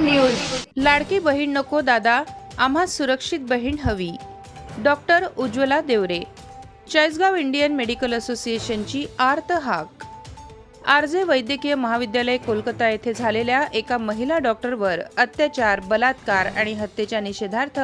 News. Ladki Bahin नको दादा आम्हा सुरक्षित बहीण हवी. Doctor Ujjwala Deore Chalisgaon Indian medical असोसिएशनची आर्त हाक. आरजे वैद्यकीय महाविद्यालय कोलकाता येथे झालेल्या एका महिला डॉक्टरवर अत्याचार बलात्कार आणि हत्येच्या निषेधार्थ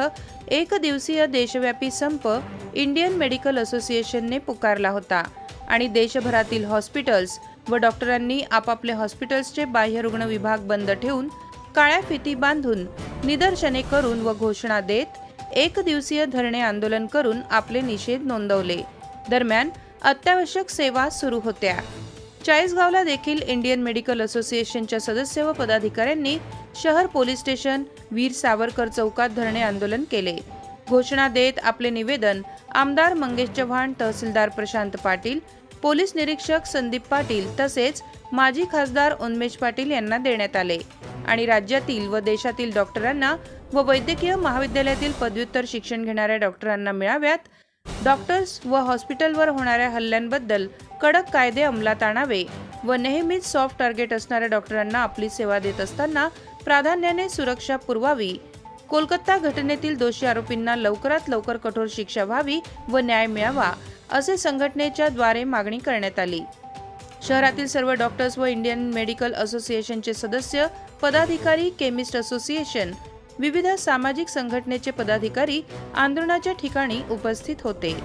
एक दिवसीय देशव्यापी संप इंडियन मेडिकल असोसिएशनने पुकारला होता आणि देशभरातील हॉस्पिटल्स व डॉक्टरांनी आपापले हॉस्पिटल्सचे बाह्य रुग्ण विभाग बंद ठेवून काळ्या फिती बांधून निदर्शने करून व घोषणा देत एक दिवसीय धरणे आंदोलन करून आपले निषेध नोंदवले. दरम्यान अत्यावश्यक सेवा सुरू होत्या. चाळीसगावला देखील इंडियन मेडिकल असोसिएशनच्या सदस्य व पदाधिकाऱ्यांनी शहर पोलीस स्टेशन वीर सावरकर चौकात धरणे आंदोलन केले. घोषणा देत आपले निवेदन आमदार मंगेश चव्हाण तहसीलदार प्रशांत पाटील पोलीस निरीक्षक संदीप पाटील तसेच माजी खासदार उन्मेश पाटील यांना देण्यात आले. आणि राज्यातील व देशातील डॉक्टरांना व वैद्यकीय महाविद्यालयातील पदव्युत्तर शिक्षण घेणाऱ्या डॉक्टरांना मिळाव्यात. डॉक्टर्स व हॉस्पिटलवर होणाऱ्या हल्ल्यांबद्दल कडक कायदे अंमलात आणावे व नेहमीच सॉफ्ट टार्गेट असणाऱ्या डॉक्टरांना आपली सेवा देत असताना प्राधान्याने सुरक्षा पुरवावी. कोलकाता घटनेतील दोषी आरोपींना लवकरात लवकर कठोर शिक्षा व्हावी व न्याय मिळावा असे संघटनेच्या द्वारे मागणी करण्यात आली. शहरातील सर्व डॉक्टर्स व इंडियन मेडिकल असोसिएशनचे सदस्य पदाधिकारी केमिस्ट असोसिएशन विविध सामाजिक संघटनेचे पदाधिकारी आंदोलनाच्या ठिकाणी उपस्थित होते.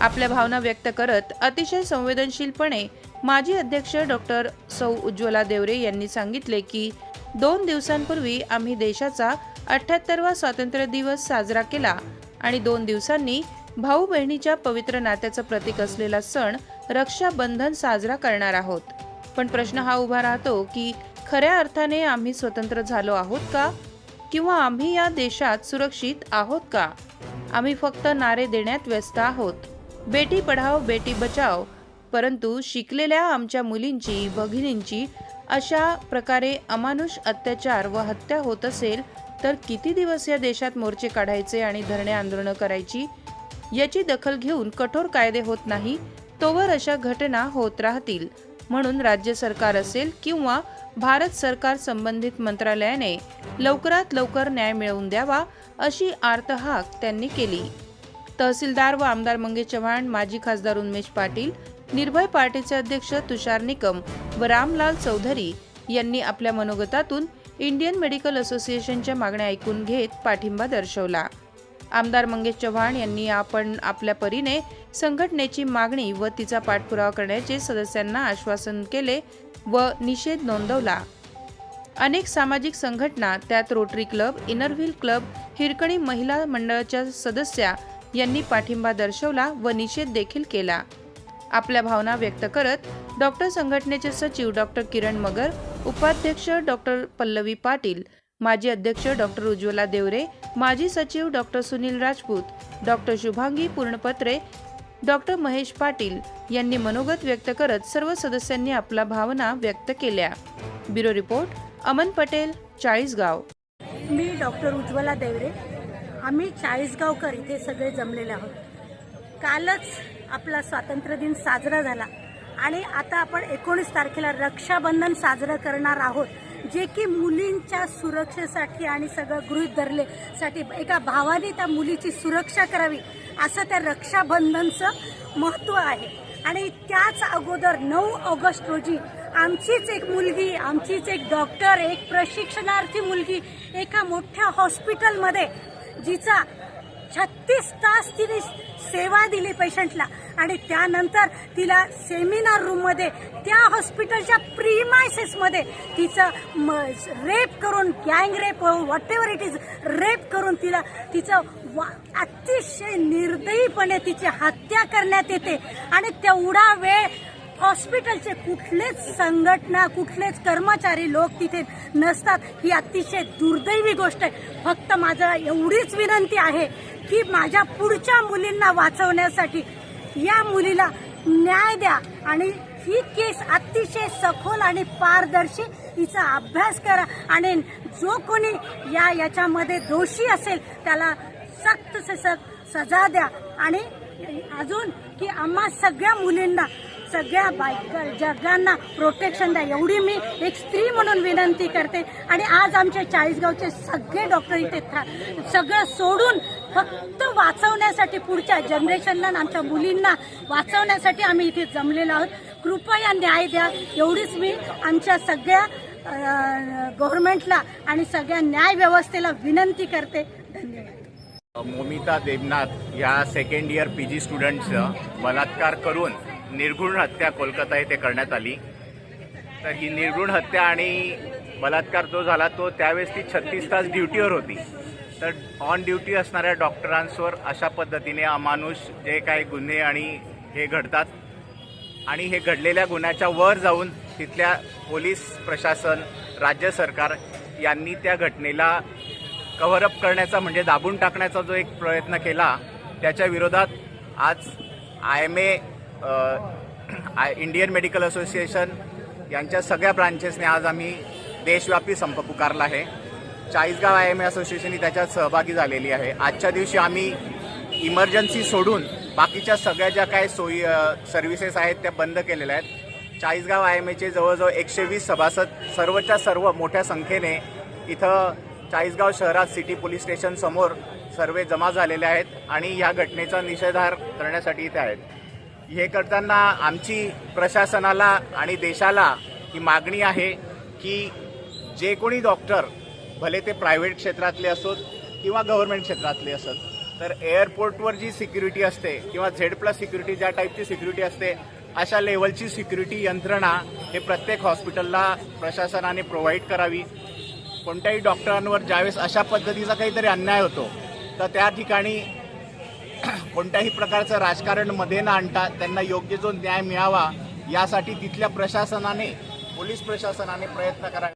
आपल्या भावना व्यक्त करत अतिशय संवेदनशीलपणे माजी अध्यक्ष डॉक्टर सौ उज्ज्वला देवरे यांनी सांगितले की दोन दिवसांपूर्वी आम्ही देशाचा अठ्याहत्तरवा स्वातंत्र्य दिवस साजरा केला आणि दोन दिवसांनी भाऊ बहिणीच्या पवित्र नात्याचं प्रतीक असलेला सण रक्षाबंधन साजरा करणार आहोत. पण प्रश्न हा उभा राहतो की खऱ्या अर्थाने आम्ही स्वतंत्र झालो आहोत का? किंवा आम्ही या देशात सुरक्षित आहोत का? आम्ही फक्त नारे देण्यात व्यस्त आहोत. बेटी पढाओ बेटी बचाओ. परंतु शिकलेल्या आमच्या मुलींची भगिनींची अशा प्रकारे अमानुष अत्याचार व हत्या होत असेल तर किती दिवस या देशात मोर्चे काढायचे आणि धरणे आंदोलनं करायची? याची दखल घेऊन कठोर कायदे होत नाही तोवर अशा घटना होत राहतील. म्हणून राज्य सरकार असेल किंवा भारत सरकार संबंधित मंत्रालयाने लवकरात लवकर न्याय मिळवून द्यावा अशी आर्तहाक त्यांनी केली. तहसीलदार व आमदार मंगेश चव्हाण माजी खासदार उन्मेश पाटील निर्भय पार्टीचे अध्यक्ष तुषार निकम व रामलाल चौधरी यांनी आपल्या मनोगतातून इंडियन मेडिकल असोसिएशनच्या मागण्या ऐकून घेत पाठिंबा दर्शवला. आमदार मंगेश चव्हाण यांनी आपण आपल्या परीने संघटनेची मागणी व तिचा पाठपुरावा करण्याचे सदस्यांना आश्वासन केले व निषेध नोंदवला. अनेक सामाजिक संघटना त्यात rotary club Inner Wheel club Hirkani महिला मंडळाच्या सदस्या यांनी पाठिंबा दर्शवला व निषेध देखील केला. आपल्या भावना व्यक्त करत डॉक्टर संघटनेचे सचिव डॉक्टर किरण मगर उपाध्यक्ष डॉक्टर पल्लवी पाटील माजी अध्यक्ष डॉक्टर उज्ज्वला देवरे माजी सचिव doctor Sunil Rajput doctor Shubhangi Purnapatre doctor Mahesh Patil यांनी मनोगत व्यक्त करत सर्व सदस्यांनी आपल्या भावना व्यक्त केल्या. Bureau report Aman Patel Chalisgaon. मी डॉक्टर उज्ज्वला देवरे. आम्ही चाळीसगावकर इथे सगळे जमलेले आहोत. कालच आपला स्वातंत्र्य दिन साजरा झाला आणि आता आपण एकोणीस तारखेला रक्षाबंधन साजरं करणार आहोत. जे की मुलींच्या सुरक्षेसाठी आणि सगळं गृहीत धरलेसाठी एका भावाने त्या मुलीची सुरक्षा करावी असं त्या रक्षाबंधनचं महत्त्व आहे. आणि त्याच अगोदर नऊ ऑगस्ट रोजी आमचीच एक मुलगी आमचीच एक डॉक्टर एक प्रशिक्षणार्थी मुलगी एका मोठ्या हॉस्पिटलमध्ये जिचा छत्तीस तास तिने सेवा दिली पेशंटला आणि त्यानंतर तिला सेमिनार रूममध्ये त्या हॉस्पिटलच्या प्रीमायसेसमध्ये तिचं रेप करून गँग rape whatever it is rape करून तिला तिचं वा- अतिशय निर्दयीपणे तिची हत्या करण्यात येते. आणि तेवढा वेळ हॉस्पिटलचे कुठलेच संघटना कुठलेच कर्मचारी लोक तिथे नसतात. ही अतिशय दुर्दैवी गोष्ट आहे. फक्त माझा एवढीच विनंती आहे की माझ्या पुढच्या मुलींना वाचवण्यासाठी. या मुलीला न्याय द्या. आणि ही केस अतिशय सखोल आणि पारदर्शी हिचा अभ्यास करा. आणि जो कोणी या याच्यामध्ये दोषी असेल त्याला सक्त से सक्त सजा द्या. आणि अजून की आम्हा सगळ्या मुलींना सगळ्या बायका जगांना प्रोटेक्शन द्या. एवढी मी एक स्त्री म्हणून विनंती करते. आणि आज आमच्या चाळीसगावचे सगळे डॉक्टर इथे था- सगळं सोडून फक्त वाचवण्यासाठी पुढच्या जनरेशनला आणि आमच्या मुलींना वाचवण्यासाठी आम्ही इथे जमलेलो आहोत. कृपया न्याय द्या. एवढीच मी आमच्या सगळ्या गव्हर्नमेंटला आणि सगळ्या न्याय व्यवस्थेला विनंती करते. धन्यवाद. मोमिता देवनाथ या सेकंड इयर पी जी स्टुडंटचं बलात्कार करून निर्गुण हत्या कोलकाता येथे करण्यात आली. तर ही निर्गुण हत्या आणि बलात्कार जो झाला तो त्यावेळेस ती छत्तीस तास ड्युटीवर होती. तर ऑन ड्युटी असणाऱ्या डॉक्टरांसवर अशा पद्धतीने अमानुष जे काही गुन्हे आणि हे घडतात आणि हे घडलेल्या गुन्ह्याच्या वर जाऊन तिथल्या पोलीस प्रशासन राज्य सरकार यांनी त्या घटनेला कव्हरअप करण्याचा म्हणजे दाबून टाकण्याचा जो एक प्रयत्न केला त्याच्या विरोधात आज I M A Indian medical association यांच्या सगळ्या ब्रांचेसने आज आम्ही देशव्यापी संप पुकारला आहे. Chalisgaon I M A association ही त्याच्यात सहभागी झालेली आहे. आजच्या दिवशी आम्ही इमर्जन्सी सोडून बाकीच्या सगळ्या ज्या काही सोयी सर्व्हिसेस आहेत त्या बंद केलेल्या आहेत. चाळीसगाव आय एम एचे जवळजवळ एकशे वीस सभासद सर्वच्या सर्व मोठ्या संख्येने इथं चाळीसगाव शहरात सिटी पोलीस स्टेशन समोर सर्वे जमा झालेले आहेत आणि या घटनेचा निषेधार करण्यासाठी इथे आहेत. हे करताना आमची प्रशासनाला आणि देशाला ही मागणी आहे की जे कोणी डॉक्टर भले ते प्रायव्हेट क्षेत्रातले असोत किंवा गव्हर्नमेंट क्षेत्रातले असत तर एअरपोर्टवर जी सिक्युरिटी असते किंवा झेड प्लस सिक्युरिटी ज्या टाईपची सिक्युरिटी असते अशा लेवलची सिक्युरिटी यंत्रणा हे प्रत्येक हॉस्पिटलला प्रशासनाने प्रोव्हाइड करावी. कोणत्याही डॉक्टरांवर ज्यावेळेस अशा पद्धतीचा काहीतरी अन्याय होतो तर त्या ठिकाणी कोणत्याही प्रकारचं राजकारणमध्ये न आणता त्यांना योग्य जो न्याय मिळावा यासाठी तिथल्या प्रशासनाने पोलीस प्रशासनाने प्रयत्न करावे